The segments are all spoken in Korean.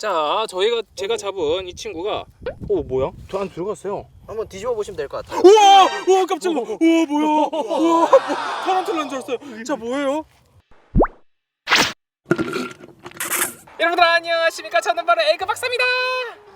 자, 저희가 제가 잡은 이 친구가 오 뭐야? 저 안에 들어갔어요. 한번 뒤집어 보시면 될 것 같아요. 우와! 우와 깜짝이야. 우와 뭐야? 우와 타란툴라인 줄 알았어요. 자 뭐예요? 여러분들 안녕하십니까? 저는 바로 에그 박사입니다.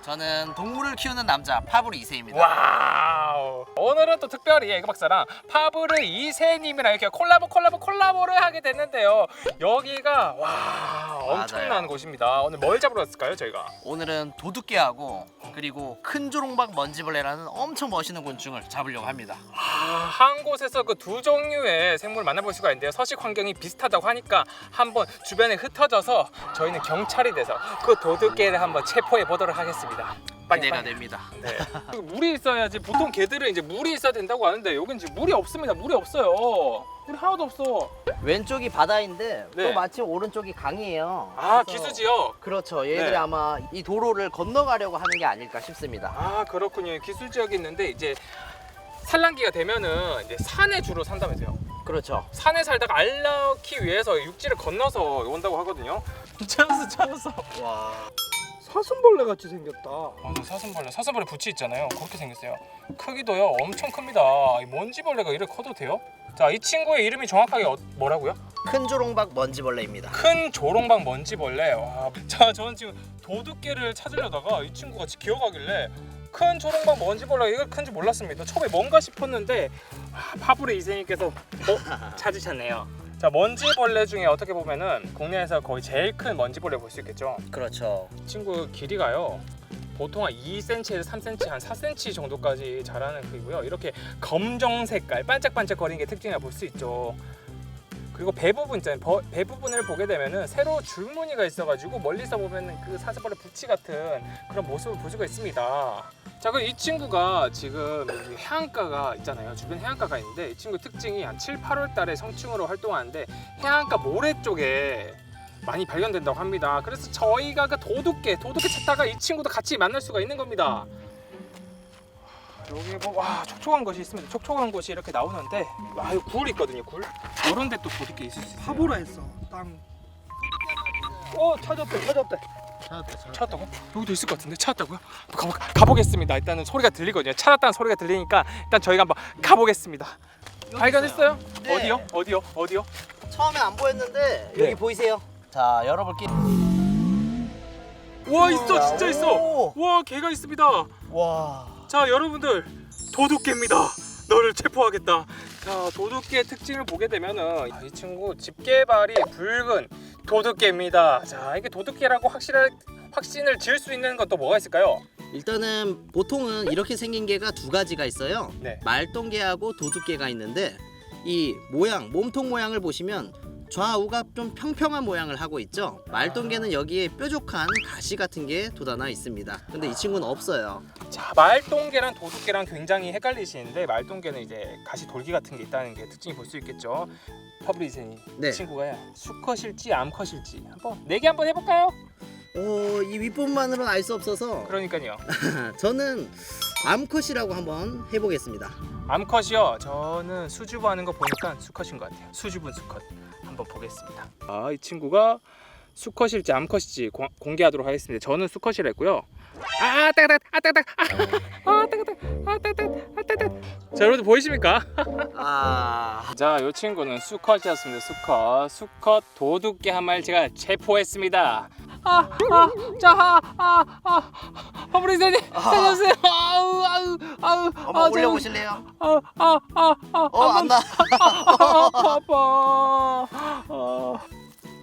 저는 동물을 키우는 남자 파브리 이세입니다. 와우. 오늘은 또 특별히 에그 박사랑 파브르 이세님이랑 이렇게 콜라보 콜라보 콜라보를 하게 됐는데요. 여기가 와 엄청난 맞아요. 곳입니다. 오늘 뭘 잡으러 왔을까요, 저희가? 오늘은 도둑개하고 그리고 큰 조롱박 먼지벌레라는 엄청 멋있는 곤충을 잡으려고 합니다. 아, 한 곳에서 그 두 종류의 생물을 만나볼 수가 있는데요. 서식 환경이 비슷하다고 하니까 한번 주변에 흩어져서 저희는 경찰이 돼서 그 도둑개를 한번 체포해 보도록 하겠습니다. 빨리 기대가 빨리. 됩니다. 네. 물이 있어야지. 보통 개들은 이제 물이 있어야 된다고 하는데 여긴 지금 물이 없습니다. 물이 없어요. 물이 하나도 없어. 왼쪽이 바다인데 네. 또 마침 오른쪽이 강이에요. 아 그래서- 기수지요. 그렇죠. 얘들이 네. 아마 이 도로를 건너가려고 하는 게 아닐까 싶습니다. 아 그렇군요. 기술 지역이 있는데 이제 산란기가 되면은 이제 산에 주로 산다면서요. 그렇죠. 산에 살다가 알 낳기 위해서 육지를 건너서 온다고 하거든요. 찾았어, 찾았어. 와. 사슴벌레 같이 생겼다. 완전 사슴벌레, 사슴벌레 부치 있잖아요. 그렇게 생겼어요. 크기도요 엄청 큽니다. 이 먼지벌레가 이렇게 커도 돼요? 자, 이 친구의 이름이 정확하게 어- 뭐라고요? 큰 조롱박 먼지벌레입니다. 큰 조롱박 먼지벌레. 와, 자, 저는 지금 도둑개를 찾으려다가 이 친구가 기어가길래 큰 조롱박 먼지벌레가 이걸 큰지 몰랐습니다. 처음에 뭔가 싶었는데 아, 파브레 이세님께서 어? 찾으셨네요. 자, 먼지벌레 중에 어떻게 보면은 국내에서 거의 제일 큰 먼지벌레 볼 수 있겠죠. 그렇죠. 이 친구 길이가요. 보통 한 2cm에서 3cm, 한 4cm 정도까지 자라는 크기고요. 이렇게 검정 색깔, 반짝반짝거리는 게 특징이라 볼 수 있죠. 그리고 배 부분 있잖아요. 버- 배 부분을 보게 되면은 세로 줄무늬가 있어가지고 멀리서 보면은 그 사슴벌레 부치 같은 그런 모습을 볼 수가 있습니다. 자, 그럼 이 친구가 지금 여기 해안가가 있잖아요. 주변 해안가가 있는데 이 친구 특징이 한 7, 8월 달에 성충으로 활동하는데 해안가 모래 쪽에 많이 발견된다고 합니다. 그래서 저희가 그 도둑개, 도둑개 찾다가 이 친구도 같이 만날 수가 있는 겁니다. 여기 뭐와 촉촉한 것이 있습니다. 촉촉한 곳이 이렇게 나오는데 아 여기 굴 있거든요. 굴. 이런 데또 도둑개 있을 수 있어요. 파보라 했어. 땅. 어 찾았대 찾았대. 찾았다고? 여기도 있을 것 같은데 찾았다고요? 가보, 가보겠습니다. 일단은 소리가 들리거든요. 찾았다는 소리가 들리니까 일단 저희가 한번 가보겠습니다. 발견했어요? 네. 어디요? 어디요? 어디요? 처음에 안 보였는데 네. 여기 보이세요? 자, 열어볼게요. 와 있어, 진짜 있어. 오. 와 개가 있습니다. 와. 자 여러분들 도둑개입니다. 너를 체포하겠다. 자 도둑개 특징을 보게 되면은 아, 이 친구 집게발이 붉은 도둑개입니다. 자 이게 도둑개라고 확실할 확신을 지을 수 있는 건또 뭐가 있을까요? 일단은 보통은 이렇게 생긴 개가 두 가지가 있어요. 네. 말똥개하고 도둑개가 있는데 이 모양, 몸통 모양을 보시면 좌우가 좀 평평한 모양을 하고 있죠. 말똥개는 여기에 뾰족한 가시 같은 게 돋아나 있습니다. 근데 이 친구는 없어요. 자 말똥개랑 도둑개랑 굉장히 헷갈리시는데 말똥개는 이제 가시 돌기 같은 게 있다는 게 특징이 볼 수 있겠죠. 퍼브리젠이 네. 이 친구가 수컷일지 암컷일지 한번 내기 한번 해볼까요? 어, 이 윗부분만으로는 알 수 없어서 그러니까요. 저는 암컷이라고 한번 해보겠습니다. 암컷이요. 저는 수줍어 하는 거 보니까 수컷인 것 같아요. 수줍은 수컷. 한번 보겠습니다. 아, 이 친구가 수컷일지 암컷일지 공, 공개하도록 하겠습니다. 저는 수컷이라 했고요. 아, 따가닥, 아, 따가닥, 아, 아, 따가닥, 아, 따가닥, 아, 따가닥. 자, 여러분들 보이십니까? 아, 자, 이 친구는 수컷이었습니다. 수컷, 수컷 도둑개 한 마리 제가 체포했습니다. 아, 아, 자, 아, 아, 아, 허브리선님 살려주세요. 아우, 아우, 아우, 한번 아, 올려보실래요? 아, 아, 아, 아, 어, 안 나. 아, 아파. 아.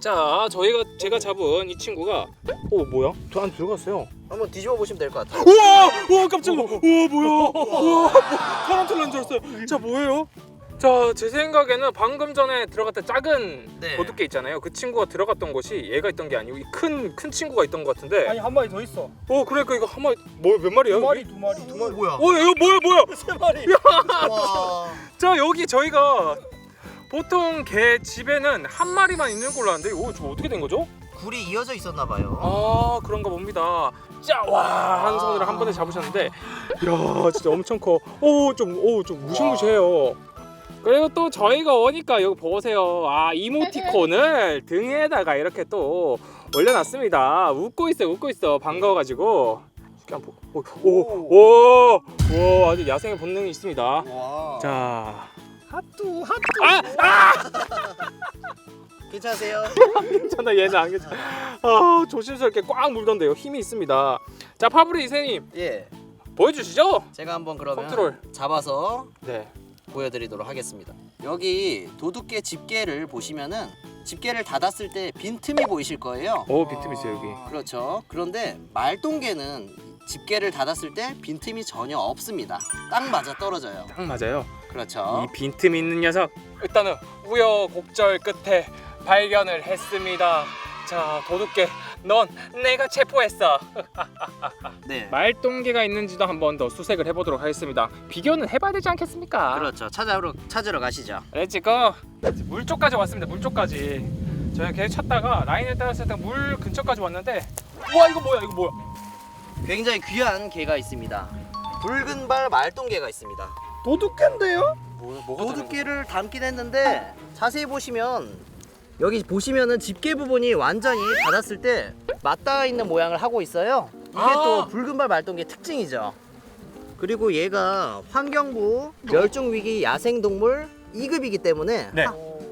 자, 저희가 제가 잡은 이 친구가 오 뭐야? 저 안에 들어갔어요. 한번 뒤집어 보시면 될 것 같아요. 우와, 우와 깜짝이야. 우와 뭐야? 우와, 타란툴라인 줄 알았어요. 자 뭐예요? 자, 제 생각에는 방금 전에 들어갔던 작은 네. 도둑개 있잖아요. 그 친구가 들어갔던 곳이 얘가 있던 게 아니고 큰큰 친구가 있던 것 같은데. 아니 한 마리 더 있어. 어, 그러니까 이거 한 마리 뭐몇 마리야? 두 마리 두 마리 두 마리. 뭐야? 어, 이거 뭐야 뭐야? 세 마리. 와. 자 여기 저희가 보통 개 집에는 한 마리만 있는 걸로 아는데 이거 저 어떻게 된 거죠? 굴이 이어져 있었나 봐요. 아 그런가 봅니다. 자와한 손으로 한 번에 잡으셨는데, 이야 진짜 엄청 커. 오좀오좀 무시무시해요. 그리고 또 저희가 오니까 여기 보세요. 아 이모티콘을 등에다가 이렇게 또 올려놨습니다. 웃고 있어, 웃고 있어. 반가워가지고. 이렇게 한번 보- 오, 오, 오, 오, 아주 야생의 본능이 있습니다. 와. 자, 핫뚜 핫뚜. 아, 아, 괜찮으세요? 괜찮아, 얘는 안 괜찮아. 아, 조심스럽게 꽉 물던데요. 힘이 있습니다. 자, 파브리 이세님 예. 보여주시죠. 제가 한번 그러면 컨트롤. 잡아서 네. 보여드리도록 하겠습니다. 여기 도둑개 집게를 보시면은 집게를 닫았을 때 빈틈이 보이실 거예요. 오, 비틈 있어요 여기. 그렇죠. 그런데 말똥개는 집게를 닫았을 때 빈틈이 전혀 없습니다. 딱 맞아 떨어져요. 딱 맞아요. 그렇죠. 이 빈틈 있는 녀석 일단은 우여곡절 끝에 발견을 했습니다. 자 도둑개 넌 내가 체포했어. 네. 말똥개가 있는지도 한번 더 수색을 해보도록 하겠습니다. 비교는 해봐야 되지 않겠습니까? 그렇죠. 찾아러 찾으러 가시죠. 렛츠고 물 쪽까지 왔습니다. 물 쪽까지 저희 계속 찾다가 라인을 때물 근처까지 왔는데 우와 이거 뭐야 이거 뭐야? 굉장히 귀한 개가 있습니다. 붉은 발 말똥개가 있습니다. 도둑개인데요? 뭐, 뭐가 도둑개를 담긴 했는데 자세히 보시면 여기 보시면은 집게 부분이 완전히 닫았을 때 맞닿아 있는 모양을 하고 있어요. 이게 아. 또 붉은발 말똥개 특징이죠. 그리고 얘가 환경부 멸종위기 야생동물 2급이기 때문에 네.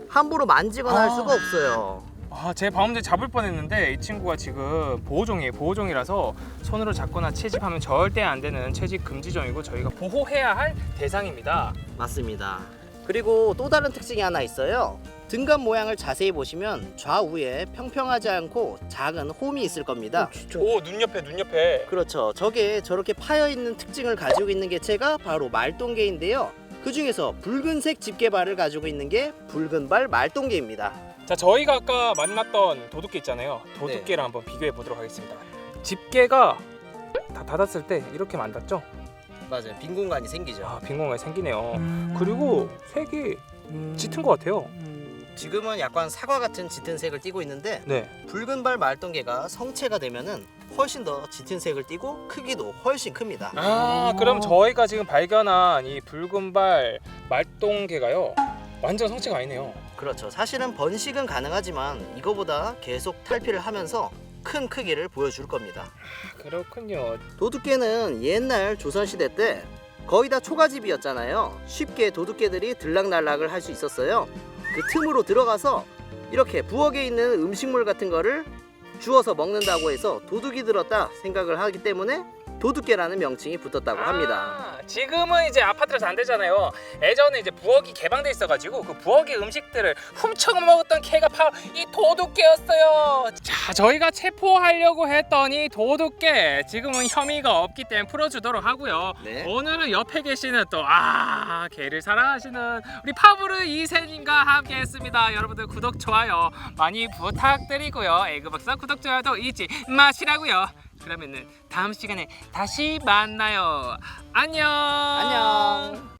함부로 만지거나 할 아. 수가 없어요. 아, 제 방음제 잡을 뻔했는데 이 친구가 지금 보호종이에요. 보호종이라서 손으로 잡거나 채집하면 절대 안 되는 채집 금지종이고 저희가 보호해야 할 대상입니다. 맞습니다. 그리고 또 다른 특징이 하나 있어요. 등간 모양을 자세히 보시면 좌우에 평평하지 않고 작은 홈이 있을 겁니다. 오, 눈 옆에 눈 옆에. 그렇죠. 저게 저렇게 파여 있는 특징을 가지고 있는 개체가 바로 말똥개인데요. 그 중에서 붉은색 집게발을 가지고 있는 게 붉은발 말똥개입니다. 자, 저희가 아까 만났던 도둑개 있잖아요. 도둑개랑 한번 비교해 보도록 하겠습니다. 집게가 다 닫았을 때 이렇게 만났죠? 맞아요. 빈 공간이 생기죠. 아, 빈 공간이 생기네요. 그리고 색이 짙은 것 같아요. 지금은 약간 사과 같은 짙은 색을 띠고 있는데 네. 붉은발 말똥개가 성체가 되면은 훨씬 더 짙은 색을 띠고 크기도 훨씬 큽니다. 아, 그럼 저희가 지금 발견한 이 붉은발 말똥개가요. 완전 성체가 아니네요. 그렇죠. 사실은 번식은 가능하지만 이거보다 계속 탈피를 하면서 큰 크기를 보여줄 겁니다. 그렇군요. 도둑개는 옛날 조선시대 때 거의 다 초가집이었잖아요. 쉽게 도둑개들이 들락날락을 할 수 있었어요. 그 틈으로 들어가서 이렇게 부엌에 있는 음식물 같은 거를 주워서 먹는다고 해서 도둑이 들었다 생각을 하기 때문에 도둑개라는 명칭이 붙었다고 합니다. 아, 지금은 이제 아파트라서 안 되잖아요. 예전에 이제 부엌이 개방돼 있어가지고 그 부엌의 음식들을 훔쳐 먹었던 개가 바로 이 도둑개였어요. 자, 저희가 체포하려고 했던 이 도둑개 지금은 혐의가 없기 때문에 풀어주도록 하고요. 네. 오늘은 옆에 계시는 또 아 개를 사랑하시는 우리 파브르 이세님과 함께했습니다. 여러분들 구독 좋아요 많이 부탁드리고요. 에그박사 구독 좋아요도 잊지 마시라고요. 그러면은 다음 시간에 다시 만나요. 안녕. 안녕.